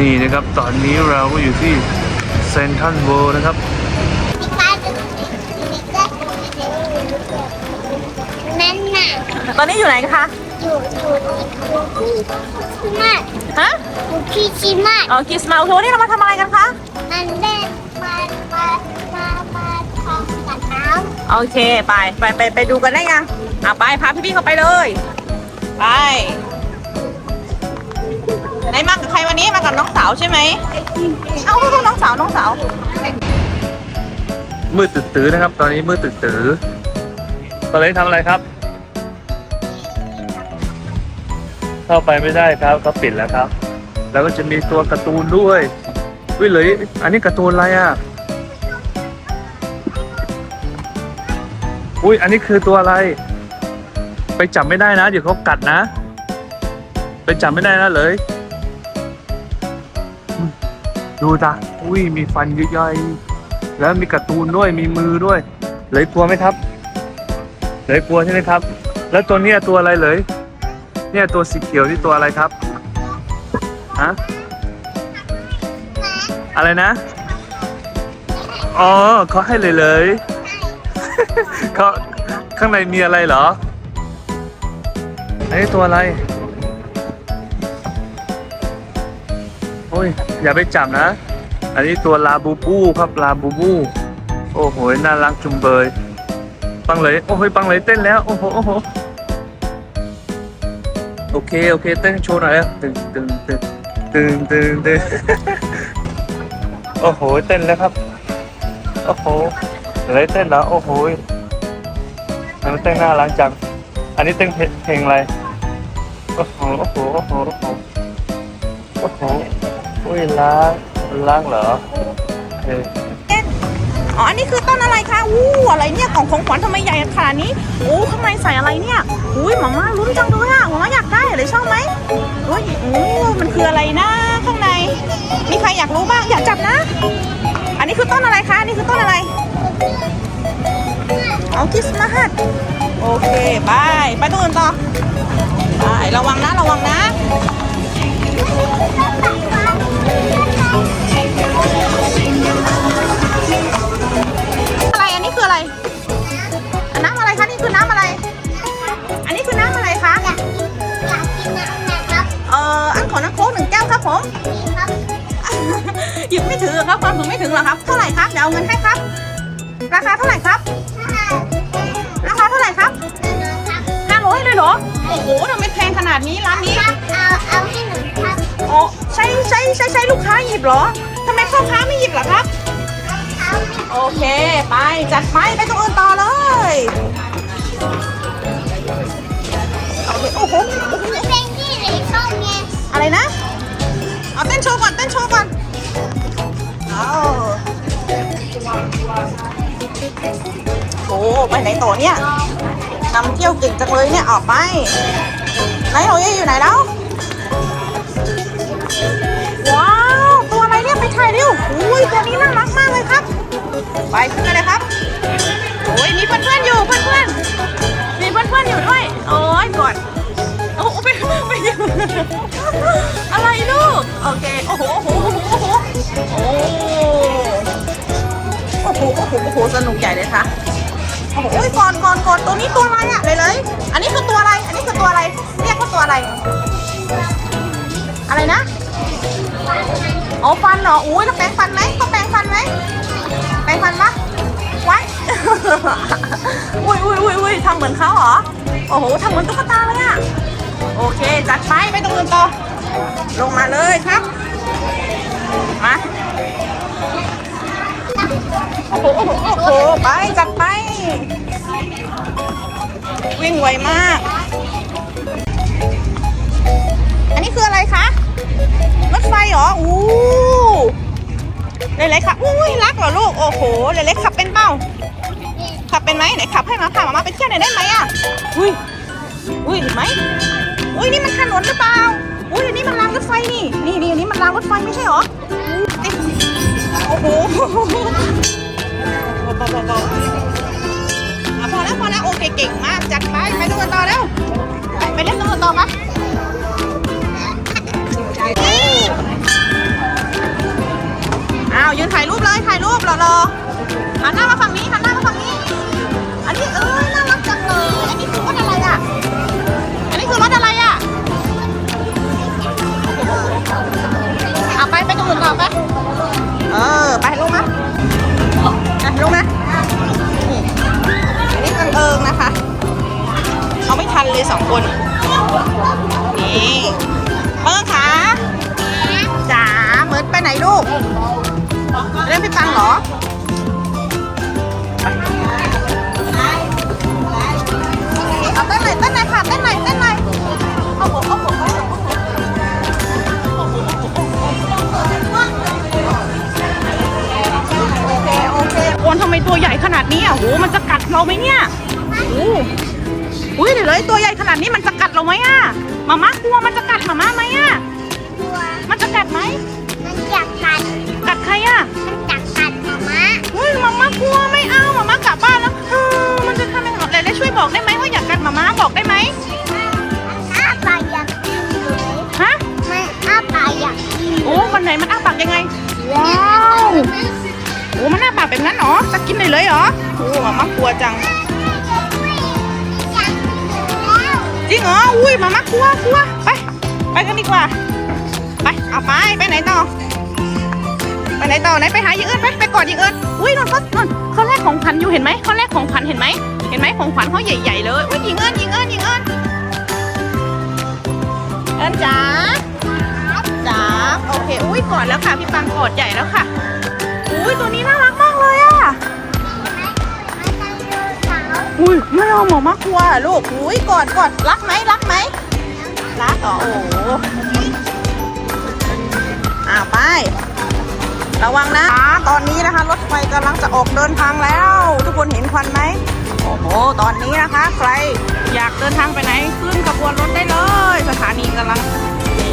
นี่นะครับตอนนี้เราก็อยู่ที่เซนทันเวิลด์นะครับ นั่นน่ะตอนนี้อยู่ไหนคะ อยู่อยู่อยู่ที่มากฮะ อยู่ที่ชิมากอ๋อกิสมาโอเควันนี้เรามาทำอะไรกันคะ มันเล่นมามามามาทำกับน้โอเค ไป ไปไปไปดูกันได้ยังอะไป พาพี่ๆเขาไปเลย ไป ไหนมากับใครวันนี้มากับน้องสาวใช่ไหมเอ้าน้องสาวน้องสาวมืดตึ๊ดตื้อนะครับ ตอนนี้มืดตึ๊ดตื้อตอนนี้ทำอะไรครับ เข้าไปไม่ได้ครับเขาปิดแล้วครับ แล้วก็จะมีตัวการ์ตูนด้วยวิเลย อันนี้การ์ตูนอะไรอะอุ้ยอันนี้คือตัวอะไร ไปจับไม่ได้นะ เดี๋ยวเขากัดนะ ไปจับไม่ได้นะเลย ดูจ้ะอุ้ยมีฟันย่อยๆแล้วมีการ์ตูนด้วยมีมือด้วย เลยกลัวไหมครับเลยกลัวใช่ไหมครับ แล้วตัวเนี้ยตัวอะไรเลย เนี่ยตัวสีเขียวที่ตัวอะไรครับฮะอะไรนะอ๋อเขาให้เลยเลยเขาข้างในมีอะไรเหรออันนี้ตัวอะไร อย่าไปจับนะ อันนี้ตัวลาบูบูครับลาบูบู โอ้โห น่ารักจุงเบย ปังเลย โอ้โหปังเลยเต้นแล้ว โอ้โห โอ้โห โอเค โอเค เต้นโชว์หน่อยแล้วตึงตึงตึงตึงตึงตึงโอ้โห เต้นแล้วครับ โอ้โหอะไรเต้นแล้ว โอ้โหอันนี้เต้นน่ารักจัง อันนี้เต้นเพลงเพลงอะไร โอ้โห โอ้โห โอ้โห โอ้โห โอ้โห อุ้ยล้างล้างเหรอเอออ๋อ อันนี้คือต้นอะไรคะ อู้อะไรเนี่ยของของขวัญทำไมใหญ่ขนาดนี้โอ้ข้างในใส่อะไรเนี่ย อุ้ยหมาม่าลุ้นจังเลยอะหมาม่าอยากได้เลยชอบไหมอุ้ยโอ้มันคืออะไรนะ ข้างใน มีใครอยากรู้บ้างอยากจับนะ อันนี้คือต้นอะไรคะ อันนี้คือต้นอะไร เอาคริสต์มาสโอเคไปไปตัวอื่นต่อไประวังนะ ระวังนะอ บไม่ถือครับความถึงไม่ถึงเหรอครับ เท่าไหร่ครับ เดี๋ยวเอาเงินให้ครับ ราคาเท่าไหร่ครับ ราคาเท่าไหร่ครับครับห้าร้อยเลยเหรอ โอ้โหทำไมแพงขนาดนี้ร้านนี้ครับเอาเอาให้หนูครับอ๋อใช้ใช้ใช้ใช้ลูกค้าหยิบเหรอทำไมพ่อค้าไม่หยิบเหรอครับเอาให้โอเค ไปจัดไปไปตรงอื่นต่อเลยโอเคโอ้โหเพลงที่หนูชอบไงอะไรนะ เอาเต้นโชว์ก่อนเต้นโชว์ก่อน โอ้ไปไหนต่อเนี่ยนำเที่ยวเก่งจังเลยเนี่ยออกไปไหนเราอยู่ไหนแล้วว้าวตัวอะไรเนี่ยไปถ่ายเร็วอุ้ยตัวนี้น่ารักมากเลยครับ ไปขึ้นกันเลยครับโอ้ยมีเพื่อนๆอยู่เพื่อนๆมีเพื่อนๆอยู่ด้วยโอ้ยกอดโอ้ไปไปอยู่อะไรลูกโอเคโอ้โหโอ้โหโอ้โหโอ้ หโอ้โหโอ้โหสนุกใหญ่เลยค่ะโอ้โหโอ้ยก่อนก่อนก่อนตัวนี้ตัวอะไรอะเลยเลยอันนี้คือตัวอะไร อันนี้คือตัวอะไร เรียกว่าตัวอะไร อะไรนะอ๋อฟันเหรออุ้ยต้องแปรงฟันไหมต้องแปรงฟันไหมแปรงฟันปะไว้อุ้ยอุ้ยอุ้ยอุ้ยทำเหมือนเขาเหรอ โอ้โหทำเหมือนตุ๊กตาเลยอะโอเค จัดไปไปตรงอื่นต่อ ลงมาเลยครับ มา โอ้โหโอ้โหไปจัดไป วิ่งไวมาก อันนี้คืออะไรคะ รถไฟเหรอ อู้เล็กๆขับอุ้ยรักเหรอลูก โอ้โห เล็กๆขับเป็นเปล่าขับเป็นไหมไหนขับให้มาพามามาไปเที่ยวหน่อยได้ไหมอะ อุ้ย อุ้ยเห็นไหมอุ้ยนี่มันถนนหรือเปล่า อุ้ยอันนี้มันรางรถไฟนี่ นี่นี่อันนี้มันรางรถไฟไม่ใช่เหรอ โอ้โหพอแล้วพอแล้วโอเคเก่ง ไม่ทันเลยสองคน นี่เอิงขาจ๋าเหมือนไปไหนลูกเล่นพี่ปังเหรอเอาเต้นหน่อยเต้นหน่อยค่ะเต้นหน่อยเต้นหน่อยโอ้โหโอ้โหโอ้โหโอเคโอเคโอนทำไมตัวใหญ่ขนาดนี้อะโหมันจะกัดเราไหมเนี่ยโอ้ อุ้ยเดี๋ยวเลยตัวใหญ่ขนาดนี้มันจะกัดเราไหมอะมาม่ากลัวมันจะกัดมาม่าไหมอะตัว มันจะกัดไหมมันอยากกัดกัดใครอะมันอยากกัดหมาม้าเฮ้ยมาม่ากลัวไม่เอามาม่ากลับบ้านแล้วเออมันจะทำยังไงเลยช่วยบอกได้ไหมว่าอยากกัดมาม่าบอกได้ไหมอ้าปากอยากกินเลยฮะมันอ้าปากอยากกินโอ้วันไหนมันอ้าปากยังไงแล้วโอ้มันหน้าปากแบบนั้นเหรอจะกินเลยเลยเหรอโอ้มามากลัวจัง จริงเหรอ อุ้ยมามากลัวกลัวไป ไปกันดีกว่า ไป เอาไป ไปไหนต่อ ไปไหนต่อไหนไปหายิงเอิญไป ไปกอดยิงเอิญอุ้ยนนเขานนเขาแลกของขวัญอยู่เห็นไหมเขาแลกของขวัญเห็นไหม เห็นไหมของขวัญเขาใหญ่ๆเลยอุ้ยยิงเอิญยิงเอิญยิงเอิญเอิญจ๋าจ๋าโอเค อุ้ยกอดแล้วค่ะพี่ปังกอดใหญ่แล้วค่ะอุ้ยตัวนี้น่ารักมาก อุ้ยไม่เอาหมอมากลัวอลูกอุ้ยกอดกอดรักไหมรักไหมรักเหรอโอ้โหอ่าไป ระวังนะ ตอนนี้นะคะ รถไฟกำลังจะออกเดินทางแล้ว ทุกคนเห็นควันไหมโอ้โห ตอนนี้นะคะ ใครอยากเดินทางไปไหนขึ้นขบวนรถได้เลย สถานีกำลังนี่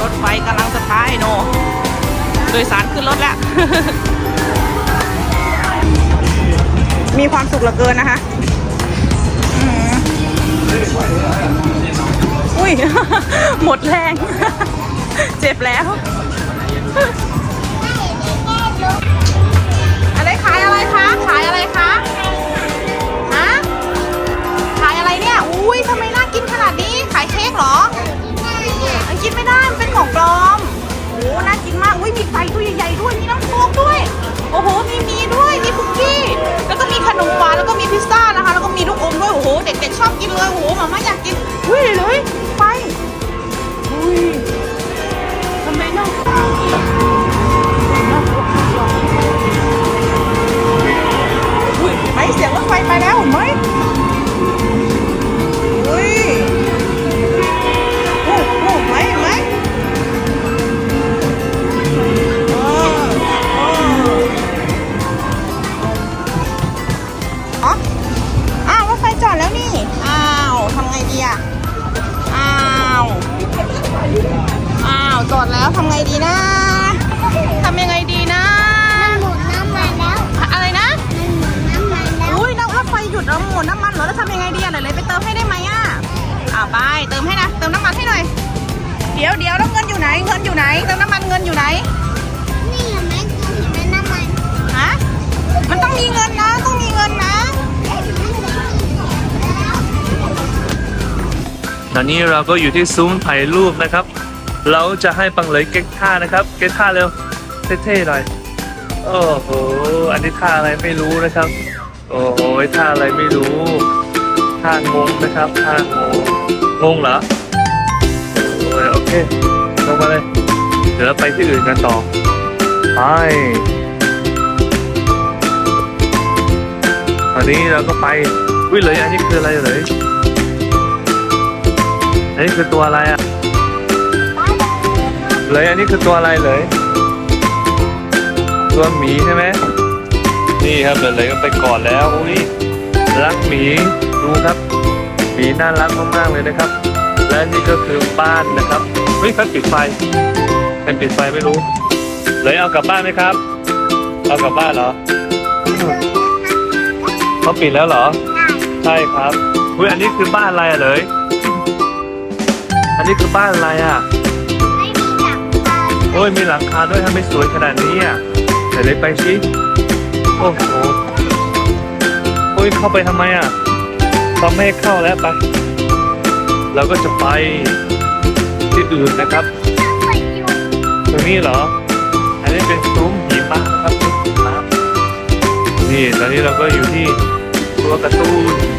รถไฟกำลังจะพายโนโดยสารขึ้นรถแล้ว มีความสุขเหลือเกินนะคะอุ้ย หมดแรง เจ็บแล้ว อะไรขายอะไรคะ ขายอะไร ทำไงดีนะทำยังไงดีนะหมุนน้ำมันแล้ว อะไรนะ มันหมุนน้ำมันแล้วอุ้ยแล้วรถไฟหยุดแล้วหมดน้ำมันเหรอแล้วทำยังไงดีอะไหนเลยไปเติมให้ได้ไหมอะอ่าไปเติมให้นะเติมน้ำมันให้หน่อยเดี๋ยวเดี๋ยวแล้วเงินอยู่ไหน เงินอยู่ไหนเติมน้ำมันเงินอยู่ไหนนี่เห็นไหมเห็นไหมน้ำมันฮะมันต้องมีเงินนะต้องมีเงินนะตอนนี้เราก็อยู่ที่ซุ้มถ่ายรูปนะครับ เราจะให้ปังเลยเก๊กท่านะครับเก๊กท่าเร็วเท่ๆหน่อยโอ้โหอันนี้ท่าอะไรไม่รู้นะครับ โอ้โหท่าอะไรไม่รู้ท่างงนะครับท่างงงงเหรอโอ้ยโอเคลงมาเลยเดี๋ยวเราไปที่อื่นกันต่อไปตอนนี้เราก็ไปวิ่งเลยอันนี้คืออะไรเลยอันนี้คือตัวอะไรอะ เลยอันนี้คือตัวอะไรเลยตัวหมีใช่ไหมนี่ครับเลยเลยก็ไปก่อนแล้วอุ้ยรักหมีดูครับหมีน่ารักมากๆเลยนะครับ และนี่ก็คือบ้านนะครับเฮ้ยเขาปิดไฟเป็นปิดไฟไม่รู้ เลยเอากลับบ้านไหมครับ เอากลับบ้านเหรอเขาปิดแล้วเหรอ ใช่ครับอุ้ยอันนี้คือบ้านอะไรอะเลย อันนี้คือบ้านอะไรอะ โอ้ยมีหลังคาด้วยทำไมสวยขนาดนี้อะไหนเลยไปสิโอ้โหโอ้ยเข้าไปทำไมอะเขาไม่ให้เข้าแล้วไป เราก็จะไปที่อื่นนะครับตรงนี้เหรอ อันนี้เป็นซุ้มหิมะนะครับนี่ตอนนี้เราก็อยู่ที่ตัวการ์ตูน